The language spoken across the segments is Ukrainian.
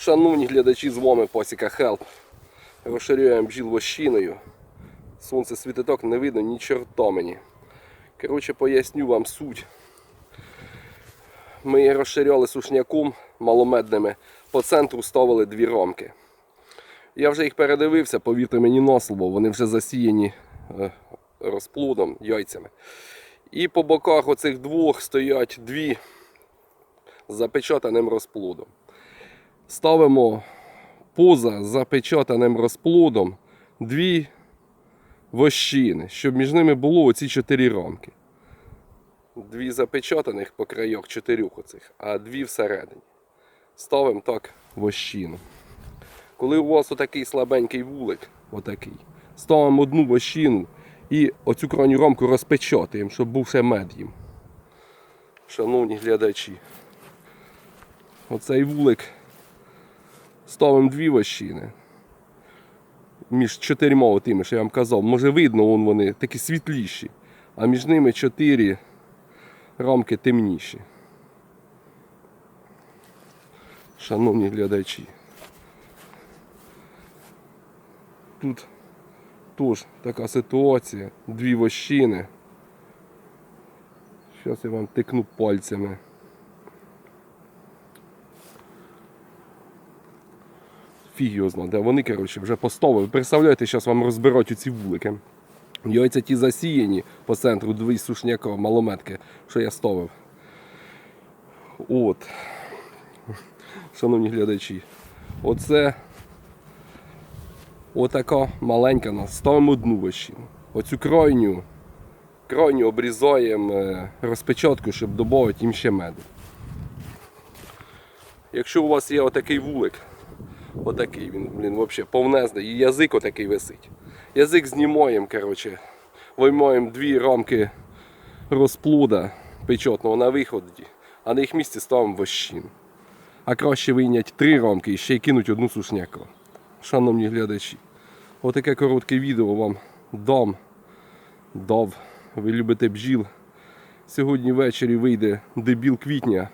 Шановні глядачі, з вами Посіка Хелп. Розширюємо бджіл вощиною. Сонце світиток не видно ні чорта мені. Коротше, поясню вам суть. Ми розширяли сушняком маломедними. По центру ставили дві рамки. Я вже їх передивився, повірте мені на слово, вони вже засіяні е, розплодом, яйцями. І по боках оцих двох стоять дві з запечатаним розплодом. Ставимо поза запечатаним розплодом дві вощини, щоб між ними було оці чотири рамки. Дві запечатаних по крайок чотирьох оцих, а дві всередині. Ставимо так вощину. Коли у вас отакий слабенький вулик, отакий, ставимо одну вощину і оцю крайню рамку розпечатаємо, щоб був ще мед їм. Шановні глядачі. Оцей вулик ставимо дві вощини. Між чотирма тими, що я вам казав, може видно, вон вони такі світліші, а між ними чотири рамки темніші. Шановні глядачі. Тут теж така ситуація. Дві вощини. Зараз я вам тикну пальцями. Фіг його знає, вони, коротше, вже поставили. Представляєте, зараз вам розберуть ці вулики. Яйця ті засіяні по центру дві сушняка, малометки, що я ставив. От. Шановні глядачі, оце отака маленька нас. Ставимо одну вощину. Оцю крайню, крайню обрізаємо е, розпечатку, щоб додати їм ще меду. Якщо у вас є отакий вулик, отакий він, блін, взагалі повнезний, і язик отакий висить. Язик знімаємо, коротше, виймаємо дві рамки розплода печатного на виході, а на їх місці ставимо вощину. А краще вийняти три рамки і ще й кинуть одну сушняку. Шановні глядачі, отаке коротке відео вам дам, дав. Ви любите бджіл. Сьогодні ввечері вийде дебіл квітня.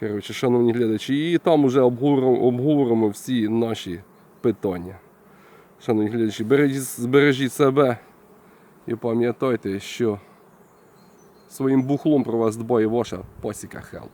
Коротше, шановні глядачі, і там вже обговоримо, всі наші питання. Шановні глядачі, бережіть, збережіть себе і пам'ятайте, що своїм бухлом про вас дбає ваша посіка Хелп.